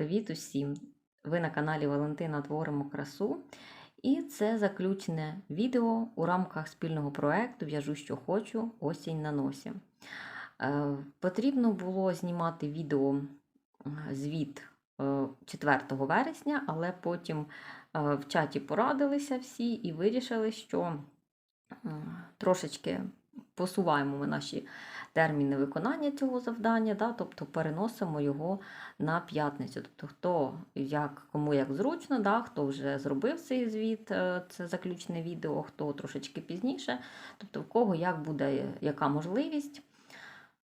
Привіт усім! Ви на каналі Валентина Творимо красу. І це заключне відео у рамках спільного проекту В'яжу, що хочу, осінь на носі. Е, Потрібно було знімати відео е, звіт е, 4 вересня, але потім е, в чаті порадилися всі і вирішили, що е, трошечки посуваємо ми наші терміни виконання цього завдання, да, тобто переносимо його на п'ятницю. Тобто, хто як кому як зручно, да, хто вже зробив цей звіт, е, це заключне відео, хто трошечки пізніше, тобто в кого як буде яка можливість.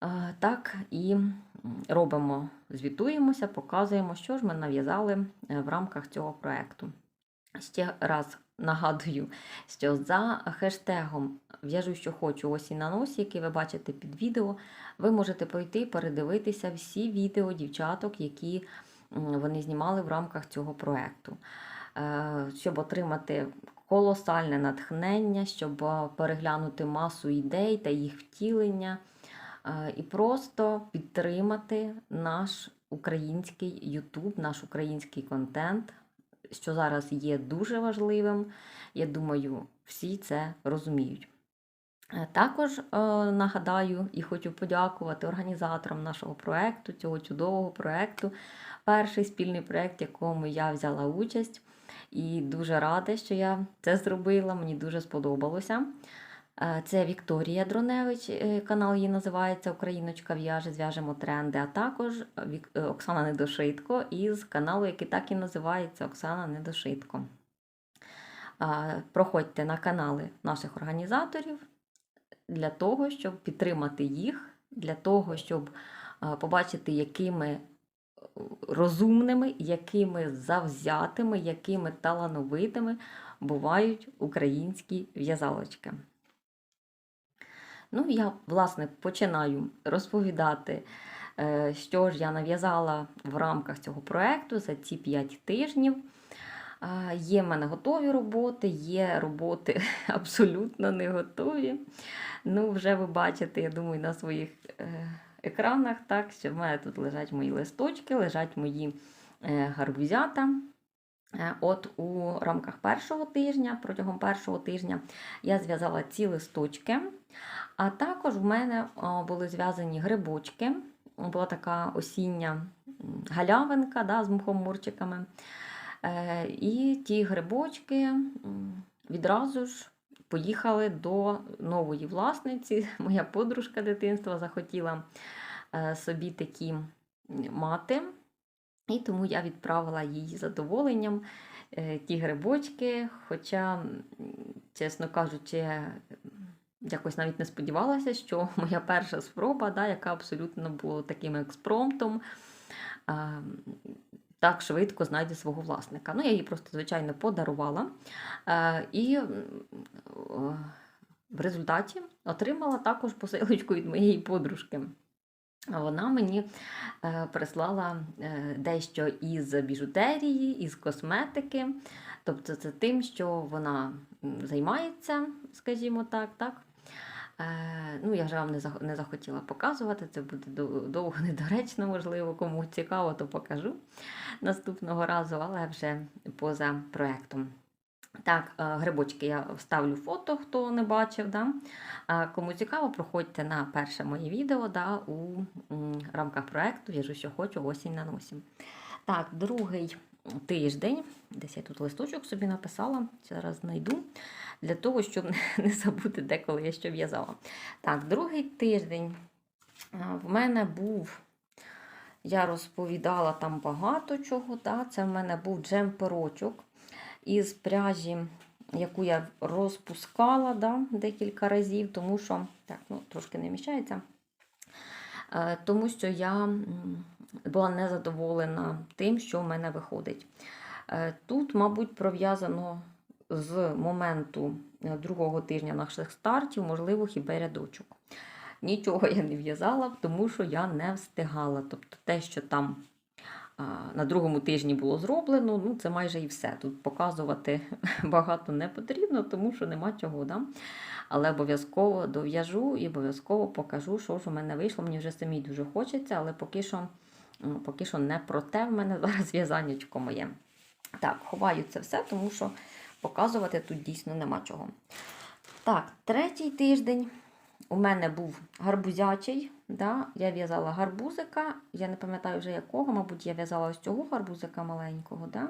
Е, Так і робимо, звітуємося, показуємо, що ж ми нав'язали е, в рамках цього проєкту. Ще раз нагадую, що за хештегом В'яжу, що хочу осінь на носі, який ви бачите під відео, ви можете пройти і передивитися всі відео дівчаток, які вони знімали в рамках цього проєкту. Е, Щоб отримати колосальне натхнення, щоб е, переглянути масу ідей та їх втілення, е, і просто підтримати наш український YouTube, наш український контент, що зараз є дуже важливим. Я думаю, всі це розуміють. Е, Також е, нагадаю і хочу подякувати організаторам нашого проєкту, цього чудового проєкту, Перший спільний проєкт, в якому я взяла участь. І дуже рада, що я це зробила. Мені дуже сподобалося. Е, Це Вікторія Дроневич, е, канал її називається Україночка в'яже, зв'яжемо тренди, а також е, Оксана Недошитко із каналу, який так і називається Оксана Недошитко. Проходьте на канали наших організаторів для того, щоб підтримати їх, для того, щоб побачити, якими розумними, якими завзятими, якими талановитими бувають українські в'язалочки. Ну, я, власне, починаю розповідати, е, що ж я нав'язала в рамках цього проєкту за ці 5 тижнів. Є в мене готові роботи, є роботи абсолютно не готові. Ну, вже ви бачите, я думаю, на своїх е, екранах, так, що в мене тут лежать мої листочки, лежать мої е, гарбузята. От у рамках першого тижня, протягом першого тижня, я зв'язала ці листочки, а також в мене були зв'язані грибочки. Була така осіння галявинка да, з мухоморчиками. Е, І ті грибочки відразу ж поїхали до нової власниці. Моя подружка дитинства захотіла е, собі такі мати. І тому я відправила їй задоволенням е, ті грибочки. Хоча, чесно кажучи, якось навіть не сподівалася, що моя перша спроба, да, яка абсолютно була таким експромтом, так швидко знайде свого власника. Ну, я її просто, звичайно, подарувала. І в результаті отримала також посилочку від моєї подружки. Вона мені е, прислала е, дещо із біжутерії, із косметики. Тобто це тим, що вона займається, скажімо так. так. Е, ну, я вже вам не, захотіла показувати, це буде довго недоречно, можливо, кому цікаво, то покажу наступного разу, але вже поза проєктом. Так, е, грибочки я вставлю фото, хто не бачив. Да? Кому цікаво, проходьте на перше моє відео да, у рамках проєкту В'яжу, що хочу, осінь на носі. Так, другий тиждень, десь я тут листочок собі написала, зараз знайду, для того, щоб не забути, деколи я що в'язала. Так, другий тиждень в мене був, я розповідала там багато чого. Да? Це в мене був джемперочок із пряжі, яку я розпускала да, декілька разів, тому що так, ну, трошки не вміщається. Е, Тому що я була незадоволена тим, що в мене виходить. Е, Тут, мабуть, пров'язано з моменту е, другого тижня наших стартів, можливо, хіба рядочок. Нічого я не в'язала, тому що я не встигала. Тобто те, що там на другому тижні було зроблено, ну це майже і все. Тут показувати багато не потрібно, тому що нема чого. Да? Але обов'язково дов'яжу і обов'язково покажу, що ж у мене вийшло. Мені вже самій дуже хочеться, але поки що поки що не про те в мене зараз в'язаннячко моє. Так, ховаю це все, тому що показувати тут дійсно нема чого. Так, третій тиждень у мене був гарбузячий. Да? Я в'язала гарбузика, я не пам'ятаю вже якого, мабуть, я в'язала ось цього гарбузика маленького, да?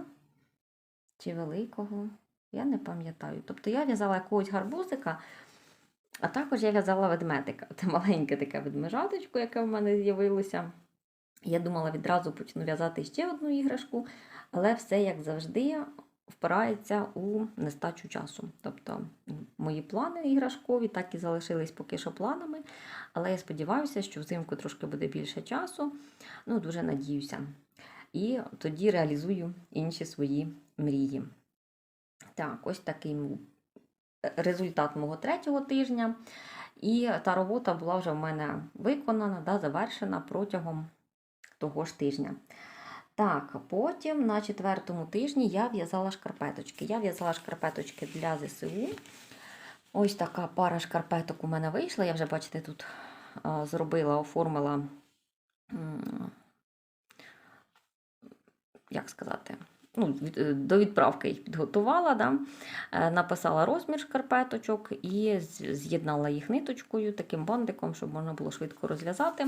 чи великого. Я не пам'ятаю. Тобто я в'язала якогось гарбузика, а також я в'язала ведмедика. Це маленьке таке ведмежаточко, яке в мене з'явилося. Я думала, відразу почну в'язати ще одну іграшку, але все, як завжди, впирається у нестачу часу. Тобто мої плани іграшкові так і залишились поки що планами. Але я сподіваюся, що взимку трошки буде більше часу. Ну, дуже надіюся. І тоді реалізую інші свої мрії. Так, ось такий результат мого третього тижня. І та робота була вже в мене виконана, да, завершена протягом того ж тижня. Так, потім на четвертому тижні я в'язала шкарпеточки. Я в'язала шкарпеточки для ЗСУ. Ось така пара шкарпеток у мене вийшла. Я вже, бачите, тут зробила, оформила, як сказати, ну, е, до відправки їх підготувала. Да? Е, Написала розмір шкарпеточок і з'єднала їх ниточкою, таким бандиком, щоб можна було швидко розв'язати.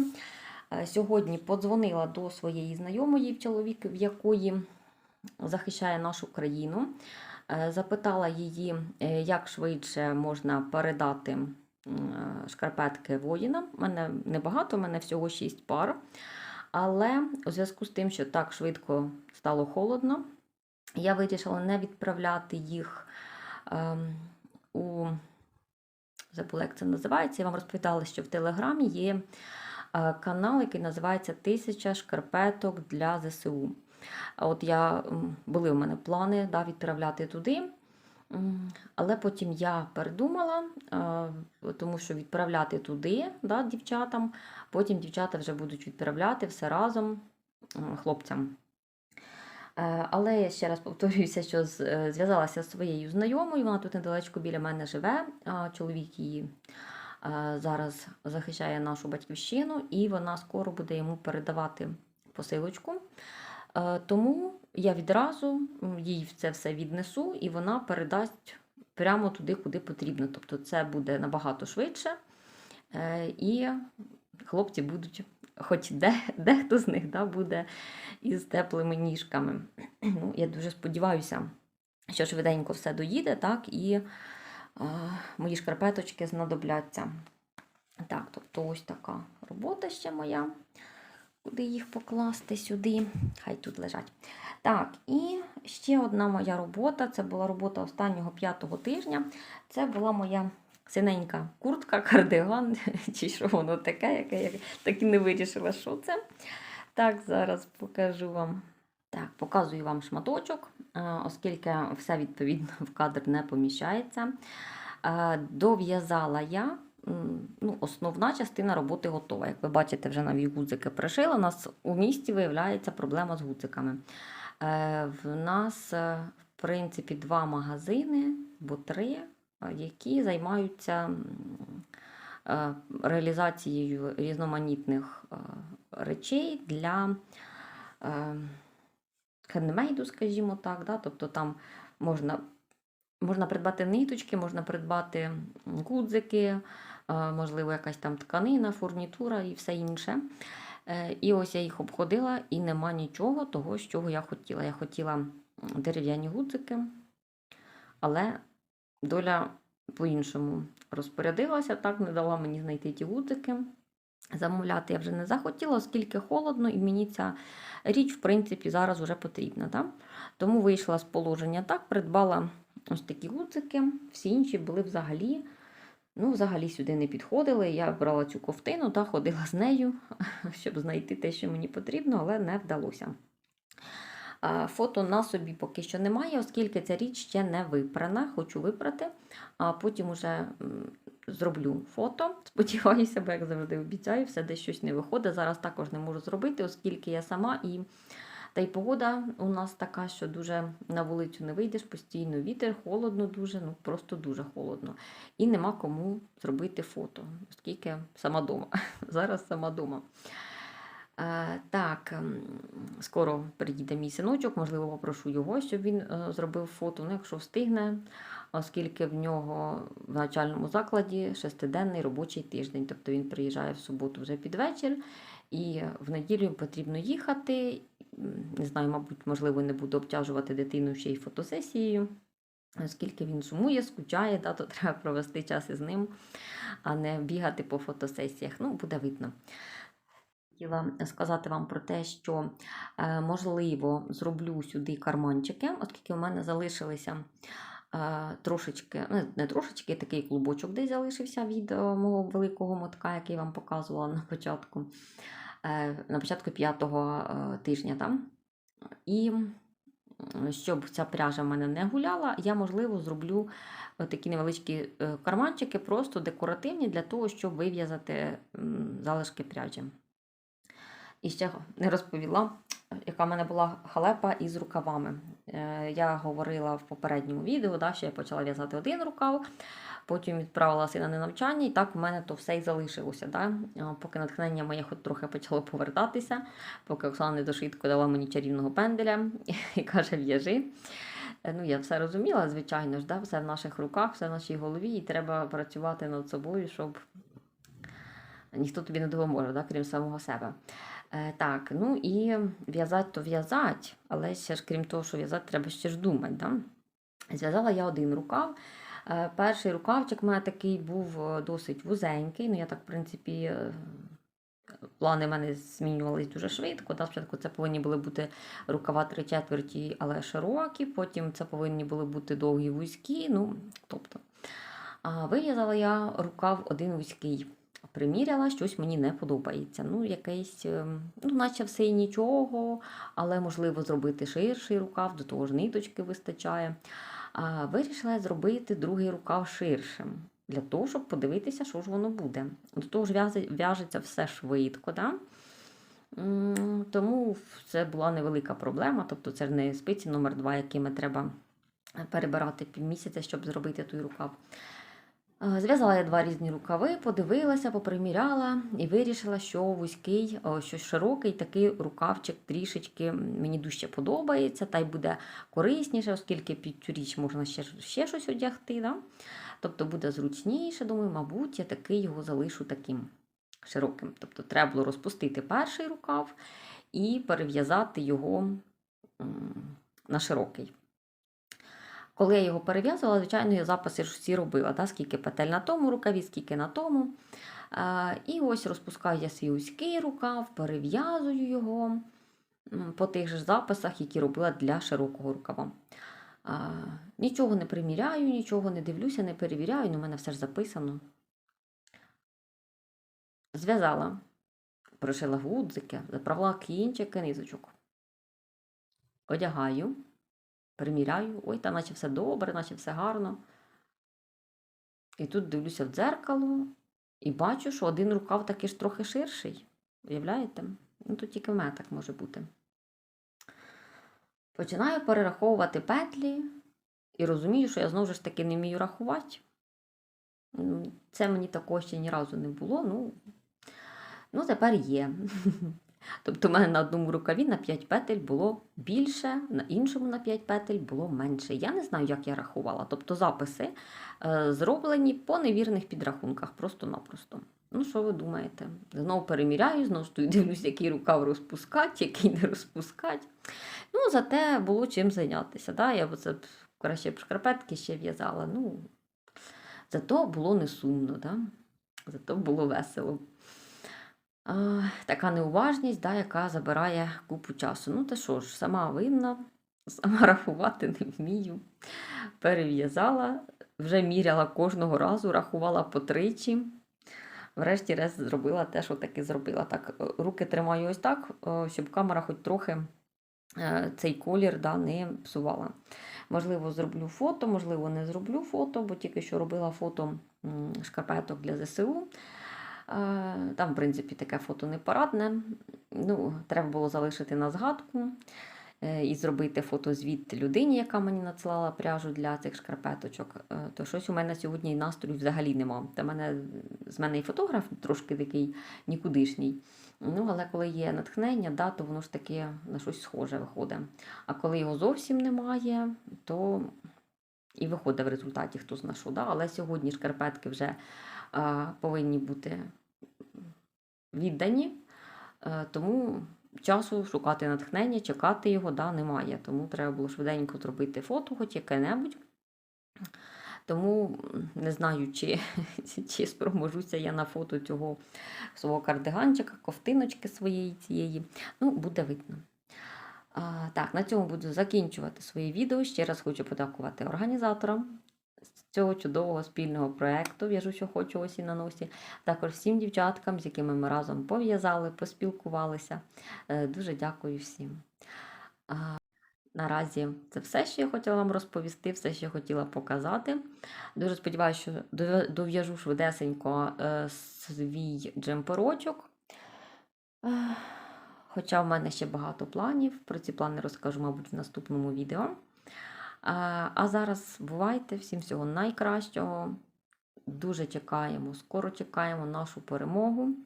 Е, Сьогодні подзвонила до своєї знайомої в чоловік, в якої захищає нашу країну. Е, Запитала її, е, як швидше можна передати шкарпетки воїнам. У мене небагато, у мене всього 6 пар. Але у зв'язку з тим, що так швидко стало холодно, я вирішила не відправляти їх ем, у забула, як це називається. Я вам розповідала, що в Телеграмі є канал, який називається Тисяча шкарпеток для ЗСУ. От я були у мене плани да, відправляти туди. Але потім я передумала, е, тому що відправляти туди да, дівчатам, потім дівчата вже будуть відправляти все разом хлопцям. Е, Але я ще раз повторююся, що е, зв'язалася з своєю знайомою, вона тут недалечко біля мене живе. Чоловік її е, зараз захищає нашу батьківщину, і вона скоро буде йому передавати посилочку. Е, Тому я відразу їй це все віднесу, і вона передасть прямо туди, куди потрібно. Тобто це буде набагато швидше, е, і хлопці будуть, хоч де, дехто з них да, буде із теплими ніжками. Ну, я дуже сподіваюся, що швиденько все доїде, так, і е, мої шкарпеточки знадобляться. Так, тобто ось така робота ще моя. Куди їх покласти сюди? Хай тут лежать. Так, і ще одна моя робота. Це була робота останнього п'ятого тижня. Це була моя синенька куртка, кардиган, чи що воно таке, яке я так і не вирішила, що це. Так, зараз покажу вам. Так, показую вам шматочок, оскільки все відповідно в кадр не поміщається. Е, Дов'язала я. Ну, основна частина роботи готова. Як ви бачите, вже нові гудзики пришила. У нас у місті виявляється проблема з гудзиками. Е, В нас, е, в принципі, два магазини або три, е, які займаються е, реалізацією різноманітних е, речей для е, хендмейду, скажімо так. Да? Тобто там можна, можна придбати ниточки, можна придбати гудзики, е, можливо, якась там тканина, фурнітура і все інше. Е, І ось я їх обходила, і нема нічого того, з чого я хотіла. Я хотіла дерев'яні гудзики, але доля по-іншому розпорядилася, так не дала мені знайти ті гудзики. Замовляти я вже не захотіла, оскільки холодно, і мені ця річ, в принципі, зараз вже потрібна. Так? Тому вийшла з положення так, придбала ось такі гудзики, всі інші були взагалі. Ну, взагалі сюди не підходили. Я брала цю ковтину та ходила з нею, щоб знайти те, що мені потрібно, але не вдалося. А, Фото на собі поки що немає, оскільки ця річ ще не випрана. Хочу випрати, а потім уже зроблю фото. Сподіваюся, бо як завжди обіцяю, все десь щось не виходить. Зараз також не можу зробити, оскільки я сама і. Та й погода у нас така, що дуже на вулицю не вийдеш, постійно вітер, холодно дуже, ну просто дуже холодно. І нема кому зробити фото, оскільки сама дома. Зараз сама дома. Е, Так, ем, скоро приїде мій синочок, можливо, попрошу його, щоб він е, зробив фото, ну, якщо встигне, оскільки в нього в навчальному закладі шестиденний робочий тиждень. Тобто він приїжджає в суботу вже під вечір, і в неділю потрібно їхати. Не знаю, мабуть, можливо, не буду обтяжувати дитину ще й фотосесією. Оскільки він сумує, скучає, да, то треба провести час із ним, а не бігати по фотосесіях. Ну, буде видно. Хотіла сказати вам про те, що е, можливо зроблю сюди карманчики, оскільки у мене залишилися е, трошечки, ну, не трошечки, такий клубочок десь залишився від е, мого великого мотка, який я вам показувала на початку, на початку п'ятого тижня. Там. І щоб ця пряжа в мене не гуляла, я, можливо, зроблю такі невеличкі карманчики, просто декоративні для того, щоб вив'язати залишки пряжі. І ще не розповіла, яка в мене була халепа із рукавами. Е, Я говорила в попередньому відео, да, що я почала в'язати один рукав, потім відправила сина на навчання, і так в мене то все і залишилося. Да? Е, Поки натхнення моє хоч трохи почало повертатися, поки Оксана недошитко дала мені чарівного пенделя і каже, в'яжи. Е, Ну, я все розуміла, звичайно ж, да? все в наших руках, все в нашій голові, і треба працювати над собою, щоб ніхто тобі не допоможе, да? крім самого себе. Е, так, ну і в'язати то в'язати, але ще ж крім того, що в'язати, треба ще ж думати. Да? Зв'язала я один рукав. Е, перший рукавчик у мене такий був е, досить вузенький. Ну, я так, в принципі, плани в мене змінювались дуже швидко. Да? Спочатку це повинні були бути рукава три четверті, але широкі, потім це повинні були бути довгі вузькі. Ну, тобто, вив'язала я рукав один вузький приміряла, щось мені не подобається. Ну, якийсь, ем, ну, наче все і нічого, але можливо зробити ширший рукав, до того ж ниточки вистачає. А вирішила зробити другий рукав ширшим. Для того, щоб подивитися, що ж воно буде. До того ж, в'яжеться все швидко. Да? Тому це була невелика проблема. Тобто це не спиці номер 2 якими треба перебирати півмісяця, щоб зробити той рукав. Е, Зв'язала я два різні рукави, подивилася, поприміряла і вирішила, що вузький, що широкий такий рукавчик трішечки мені дужче подобається, та й буде корисніше, оскільки під цю річ можна ще, ще щось одягти. Да? Тобто буде зручніше, думаю, мабуть, я такий його залишу таким широким. Тобто треба було розпустити перший рукав і перев'язати його на широкий. Коли я його перев'язувала, звичайно, я записи ж всі робила, да, скільки петель на тому рукаві, скільки на тому. І ось розпускаю я свій узький рукав, перев'язую його по тих же записах, які робила для широкого рукава. Нічого не приміряю, нічого не дивлюся, не перевіряю, ну, у мене все ж записано. Зв'язала, прошила гудзики, заправила кінчики, низочок. Одягаю приміряю, ой, та наче все добре, наче все гарно. І тут дивлюся в дзеркало і бачу, що один рукав такий ж трохи ширший. Уявляєте? Ну, тут тільки в мене так може бути. Починаю перераховувати петлі і розумію, що я знову ж таки не вмію рахувати. Ну, Це мені такого ще ні разу не було. Ну, ну тепер є. Тобто, в мене на одному рукаві на 5 петель було більше, на іншому на 5 петель було менше. Я не знаю, як я рахувала. Тобто записи е, зроблені по невірних підрахунках, просто-напросто. Ну, що ви думаєте? Знову переміряю, знову дивлюсь, який рукав розпускати, який не розпускати. Ну, зате було чим зайнятися. Да? Я б це краще б шкарпетки ще в'язала. Ну, зато було не сумно, да? зато було весело. Така неуважність, да, яка забирає купу часу. Ну, та що ж, сама винна, сама рахувати не вмію. Перев'язала, вже міряла кожного разу, рахувала по тричі. Врешті-решт зробила те, що таки зробила. Так, е, руки тримаю ось так, е, щоб камера хоч трохи е, цей колір да, не псувала. Можливо, зроблю фото, можливо, не зроблю фото, бо тільки що робила фото шкарпеток для ЗСУ. Е, Там, в принципі, таке фото не парадне. Ну, треба було залишити на згадку е, і зробити фотозвіт людині, яка мені надсилала пряжу для цих шкарпеточок. Е, То щось у мене сьогодні і настрою взагалі нема. Та мене, з мене і фотограф трошки такий нікудишній. Ну, але коли є натхнення, да, то воно ж таки на щось схоже виходить. А коли його зовсім немає, то і виходить в результаті хто зна що. Да? Але сьогодні шкарпетки вже повинні бути віддані, е, тому часу шукати натхнення, чекати його да, немає. Тому треба було швиденько зробити фото, хоч яке-небудь. Тому не знаю, чи, чи спроможуся я на фото цього свого кардиганчика, ковтиночки своєї цієї. Ну, буде видно. А, так, на цьому буду закінчувати своє відео. Ще раз хочу подякувати організаторам цього чудового спільного проєкту В'яжу, що хочу осі на носі. Також всім дівчаткам, з якими ми разом пов'язали, поспілкувалися. Е, Дуже дякую всім. Наразі це все, що я хотіла вам розповісти, все, що я хотіла показати. Дуже сподіваюся, що дов'яжу швидесенько е, свій джемперочок. Хоча в мене ще багато планів. Про ці плани розкажу, мабуть, в наступному відео. А, зараз бувайте, всім всього найкращого. Дуже чекаємо, скоро чекаємо нашу перемогу.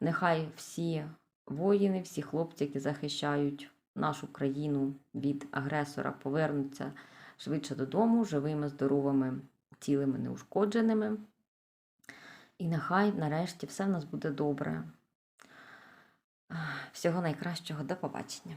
Нехай всі воїни, всі хлопці, які захищають нашу країну від агресора, повернуться швидше додому, живими, здоровими, цілими, неушкодженими. І нехай нарешті все в нас буде добре. Всього найкращого, до побачення.